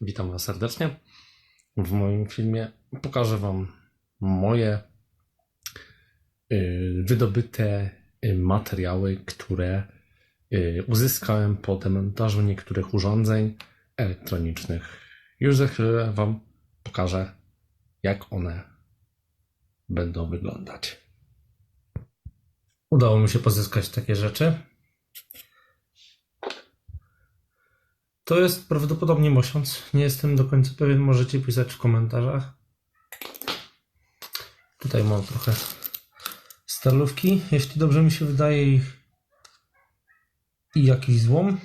Witam Was serdecznie. W moim filmie pokażę Wam moje y, wydobyte y, materiały, które y, uzyskałem po demontażu niektórych urządzeń elektronicznych. Już za chwilę Wam pokażę, jak one będą wyglądać. Udało mi się pozyskać takie rzeczy. To jest prawdopodobnie mosiąc. Nie jestem do końca pewien, możecie pisać w komentarzach. Tutaj mam trochę starlówki, jeśli dobrze mi się wydaje i, i jakiś złom.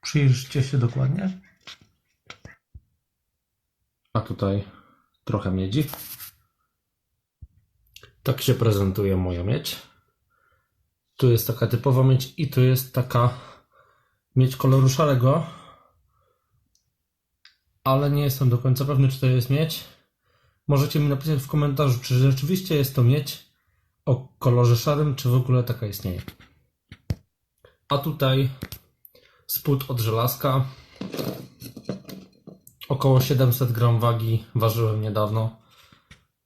Przyjrzyjcie się dokładnie. A tutaj trochę miedzi. Tak się prezentuje moja miedź. Tu jest taka typowa miedź i tu jest taka mieć koloru szarego, ale nie jestem do końca pewny, czy to jest miedź. Możecie mi napisać w komentarzu, czy rzeczywiście jest to miedź o kolorze szarym, czy w ogóle taka istnieje. A tutaj spód od żelazka. Około 700 gram wagi ważyłem niedawno.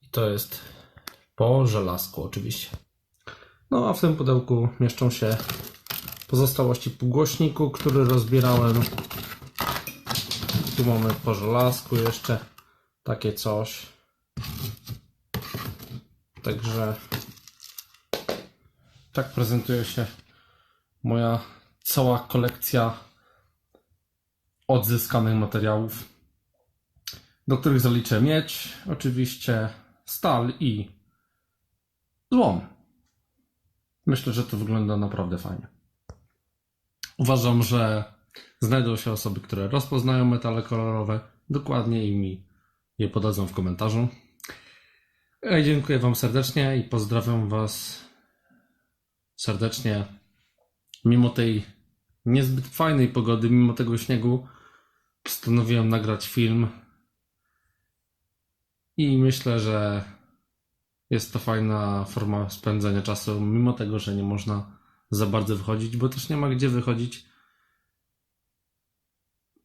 I to jest po żelazku oczywiście. No a w tym pudełku mieszczą się pozostałości półgłośniku, który rozbierałem. Tu mamy po żelazku jeszcze takie coś. Także tak prezentuje się moja cała kolekcja odzyskanych materiałów, do których zaliczę miedź, oczywiście stal i złom. Myślę, że to wygląda naprawdę fajnie. Uważam, że znajdą się osoby, które rozpoznają metale kolorowe, dokładnie i mi je podadzą w komentarzu. Dziękuję Wam serdecznie i pozdrawiam Was serdecznie. Mimo tej niezbyt fajnej pogody, mimo tego śniegu, postanowiłem nagrać film. I myślę, że jest to fajna forma spędzenia czasu, mimo tego, że nie można za bardzo wychodzić, bo też nie ma gdzie wychodzić.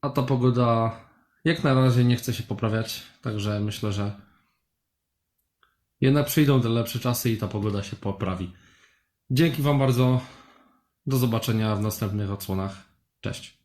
A ta pogoda jak na razie nie chce się poprawiać, także myślę, że jednak przyjdą te lepsze czasy i ta pogoda się poprawi. Dzięki Wam bardzo. Do zobaczenia w następnych odsłonach. Cześć.